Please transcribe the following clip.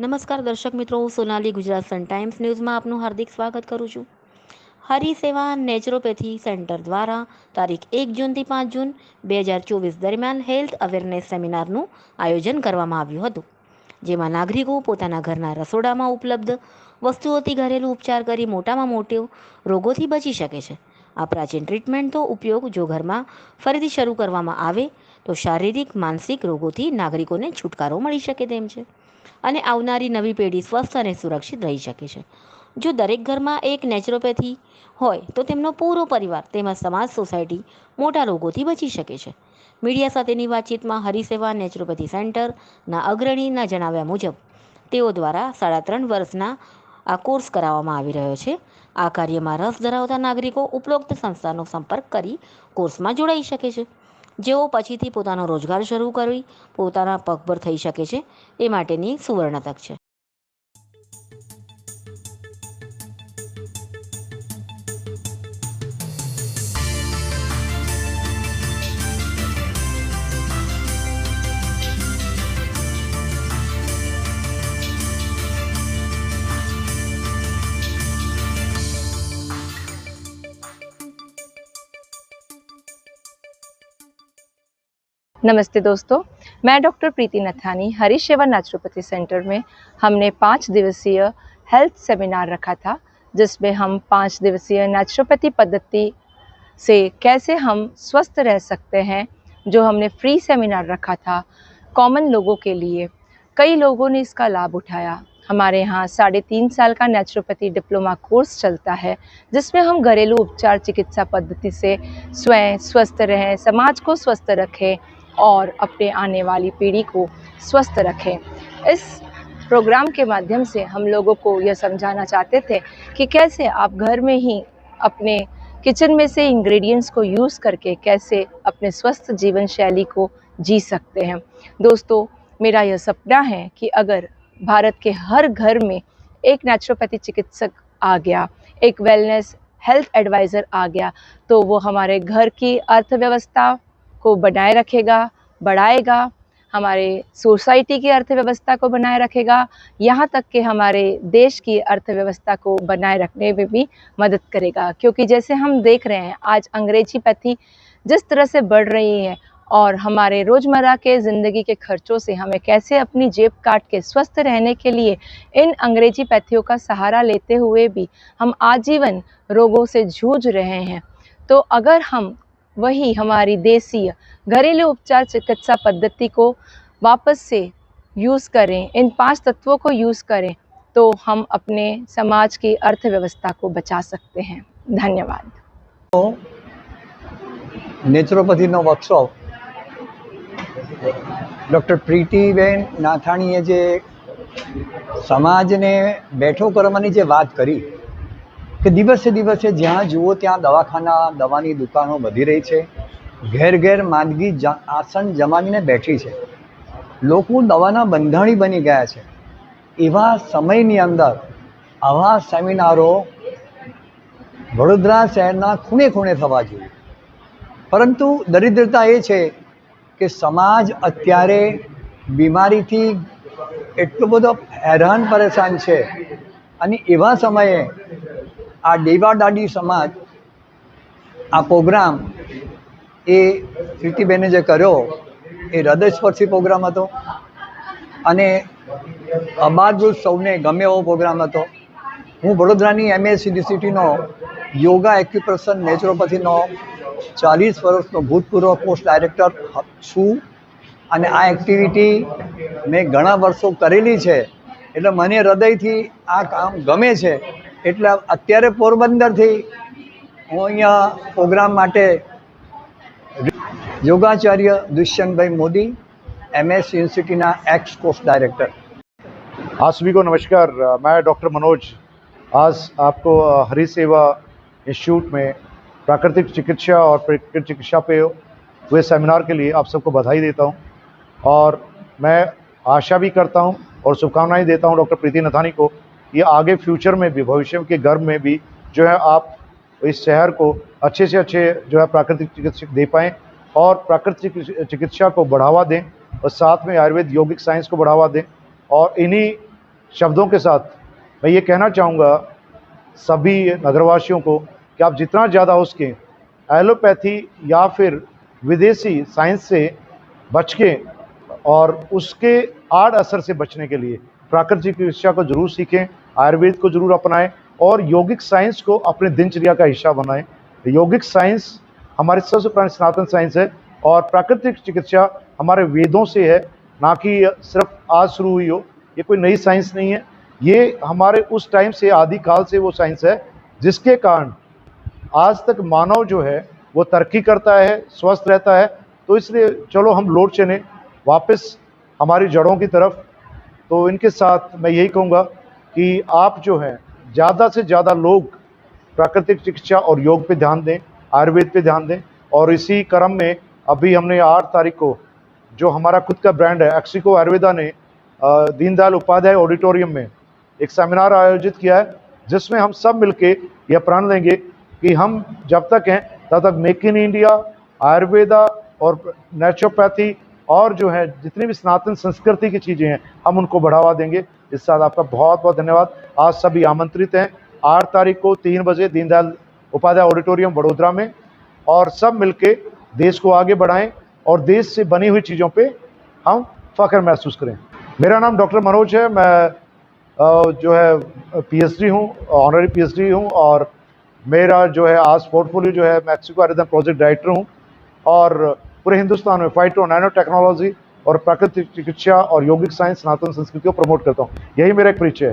નમસ્કાર દર્શક મિત્રો, હું સોનાલી, ગુજરાત સન ટાઈમ્સ ન્યૂઝમાં આપનું હાર્દિક સ્વાગત કરું છું. હરિસેવા નેચરોપેથી સેન્ટર દ્વારા તારીખ એક જૂનથી પાંચ જૂન બે હજાર ચોવીસ દરમિયાન હેલ્થ અવેરનેસ સેમિનારનું આયોજન કરવામાં આવ્યું હતું, જેમાં નાગરિકો પોતાના ઘરના રસોડામાં ઉપલબ્ધ વસ્તુઓથી ઘરેલું ઉપચાર કરી મોટામાં મોટો રોગોથી બચી શકે છે. આ પ્રાચીન ટ્રીટમેન્ટનો ઉપયોગ જો ઘરમાં ફરીથી શરૂ કરવામાં આવે, તો શારીરિક, માનસિક રોગોથી નાગરિકોને છુટકારો મળી શકે તેમ છે. અને આવનારી નવી પેઢી સ્વસ્થ અને સુરક્ષિત રહી શકે છે. જો દરેક ઘરમાં એક નેચરોપેથી હોય, તો તેમનો પૂરો પરિવાર તેમજ સમાજ સોસાયટી મોટા રોગોથી બચી શકે છે. મીડિયા સાથેની વાતચીતમાં હરિસેવા, નેચરોપેથી સેન્ટરના અગ્રણીના જણાવ્યા મુજબ, તેઓ દ્વારા સાડા ત્રણ વર્ષના આ કોર્સ કરાવવામાં આવી રહ્યો છે. આ કાર્યમાં રસ ધરાવતા નાગરિકો ઉપરોક્ત સંસ્થાનો સંપર્ક કરી કોર્સમાં જોડાઈ શકે છે. જેઓ પછીથી પોતાનો રોજગાર શરૂ કરી, પોતાના પગભર થઈ શકે છે, એ માટેની સુવર્ણ તક છે. नमस्ते दोस्तों, मैं डॉक्टर प्रीति नथानी, हरीश सेवा नेचुरोपैथी सेंटर में हमने पाँच दिवसीय हेल्थ सेमिनार रखा था, जिसमें हम पाँच दिवसीय नेचुरोपैथी पद्धति से कैसे हम स्वस्थ रह सकते हैं, जो हमने फ्री सेमिनार रखा था कॉमन लोगों के लिए। कई लोगों ने इसका लाभ उठाया। हमारे यहाँ साढ़े तीन साल का नेचुरोपैथी डिप्लोमा कोर्स चलता है, जिसमें हम घरेलू उपचार चिकित्सा पद्धति से स्वयं स्वस्थ रहें, समाज को स्वस्थ रखें और अपने आने वाली पीढ़ी को स्वस्थ रखें। इस प्रोग्राम के माध्यम से हम लोगों को यह समझाना चाहते थे कि कैसे आप घर में ही अपने किचन में से इंग्रेडिएंट्स को यूज़ करके कैसे अपने स्वस्थ जीवन शैली को जी सकते हैं। दोस्तों, मेरा यह सपना है कि अगर भारत के हर घर में एक नेचुरोपैथी चिकित्सक आ गया, एक वेलनेस हेल्थ एडवाइज़र आ गया तो वो हमारे घर की अर्थव्यवस्था को बनाए रखेगा, बढ़ाएगा, हमारे सोसाइटी की अर्थव्यवस्था को बनाए रखेगा, यहाँ तक कि हमारे देश की अर्थव्यवस्था को बनाए रखने में भी मदद करेगा। क्योंकि जैसे हम देख रहे हैं, आज अंग्रेज़ी पैथी जिस तरह से बढ़ रही है और हमारे रोज़मर्रा के ज़िंदगी के खर्चों से हमें कैसे अपनी जेब काट के स्वस्थ रहने के लिए इन अंग्रेज़ी पैथियों का सहारा लेते हुए भी हम आजीवन रोगों से जूझ रहे हैं। तो अगर हम वही हमारी देसी घरेलू उपचार चिकित्सा पद्धति को वापस से यूज़ करें इन पांच तत्वों को यूज़ करें तो हम अपने समाज की अर्थव्यवस्था को बचा सकते हैं धन्यवाद નેચરોપથીનો વર્કશોપ ડૉક્ટર પ્રીતિબેન નાથાણીએ જે સમાજને બેઠો કરવાની જે વાત કરી કે દિવસે દિવસે જ્યાં જુઓ ત્યાં દવાખાના, દવાની દુકાનો વધી રહી છે. ઘેર ઘેર માંદગી આસન જમાવીને બેઠી છે. લોકો દવાના બંધાણી બની ગયા છે. એવા સમયની અંદર આવા સેમિનારો વડોદરા શહેરના ખૂણે ખૂણે થવા જોઈએ. પરંતુ દરિદ્રતા એ છે કે સમાજ અત્યારે બીમારીથી એટલો બધો હેરાન પરેશાન છે. અને એવા સમયે આ દેવા દાડી સમાજ, આ પ્રોગ્રામ એ પ્રીતિબેને જે કર્યો, એ હૃદયસ્પર્શી પ્રોગ્રામ હતો અને અમારું સૌને ગમે એવો પ્રોગ્રામ હતો. હું વડોદરાની એમએસ યુનિવર્સિટીનો યોગા એક્યુપ્રેશન નેચરોપથીનો ચાલીસ વર્ષનો ભૂતપૂર્વ પોસ્ટ ડાયરેક્ટર છું અને આ એક્ટિવિટી મેં ઘણા વર્ષો કરેલી છે. એટલે મને હૃદયથી આ કામ ગમે છે. एट्ले अत्यार पोरबंदर थी हूँ अँ programme योगाचार्य Dushyant bhai Modi M S university ex course director आप सभी को नमस्कार मैं डॉक्टर मनोज आज आपको हरी सेवा इंस्टीट्यूट में प्राकृतिक चिकित्सा और प्राकृतिक चिकित्सा पे हुए सेमिनार के लिए आप सबको बधाई देता हूँ और मैं आशा भी करता हूँ और शुभकामनाएँ देता हूँ डॉक्टर प्रीति नथानी को ये आगे फ्यूचर में भी, भविष्य के गर्भ में भी जो है आप इस शहर को अच्छे से अच्छे जो है प्राकृतिक चिकित्सक दे पाएँ और प्राकृतिक चिकित्सा को बढ़ावा दें और साथ में आयुर्वेद, यौगिक साइंस को बढ़ावा दें। और इन्हीं शब्दों के साथ मैं ये कहना चाहूँगा सभी नगरवासियों को कि आप जितना ज़्यादा हो सकें एलोपैथी या फिर विदेशी साइंस से बच के और उसके आड़ असर से बचने के लिए प्राकृतिक चिकित्सा को ज़रूर सीखें। आयुर्वेद को ज़रूर अपनाएँ और यौगिक साइंस को अपने दिनचर्या का हिस्सा बनाएँ। यौगिक साइंस हमारी सबसे पुरानी सनातन साइंस है और प्राकृतिक चिकित्सा हमारे वेदों से है, ना कि सिर्फ़ आज शुरू हुई हो। ये कोई नई साइंस नहीं है। ये हमारे उस टाइम से आदिकाल से वो साइंस है, जिसके कारण आज तक मानव जो है, वो तरक्की करता है, स्वस्थ रहता है। तो इसलिए चलो हम लौट चलें, वापस हमारी जड़ों की तरफ़। तो इनके साथ मैं यही कहूँगा कि आप जो हैं, ज़्यादा से ज़्यादा लोग प्राकृतिक चिकित्सा और योग पे ध्यान दें, आयुर्वेद पे ध्यान दें। और इसी क्रम में अभी हमने आठ तारीख को जो हमारा खुद का ब्रांड है एक्सिको आयुर्वेदा ने दीनदयाल उपाध्याय ऑडिटोरियम में एक सेमिनार आयोजित किया है, जिसमें हम सब मिलके यह प्रण लेंगे कि हम जब तक हैं, तब तक मेक इन इंडिया, आयुर्वेदा और नेचुरोपैथी और जो है, जितनी भी सनातन संस्कृति की चीज़ें हैं, हम उनको बढ़ावा देंगे। इस साथ आपका बहुत बहुत धन्यवाद। आज सभी आमंत्रित हैं। आठ तारीख को तीन बजे दीनदयाल उपाध्याय ऑडिटोरियम वडोदरा में और सब मिलके देश को आगे बढ़ाएँ और देश से बनी हुई चीज़ों पे हम फख्र महसूस करें। मेरा नाम डॉक्टर मनोज है। मैं जो है, पीएचडी हूँ ऑनरी पीएचडी हूँ और मेरा जो है, आज पोर्टफोलियो जो है, मैक्सिको आयुर्वेदन प्रोजेक्ट डायरेक्टर हूँ और पूरे हिंदुस्तान में फाइटो नैनो टेक्नोलॉजी और प्राकृतिक चिकित्सा और यौगिक साइंस, सनातन संस्कृति को प्रमोट करता हूँ। यही मेरा एक परिचय है।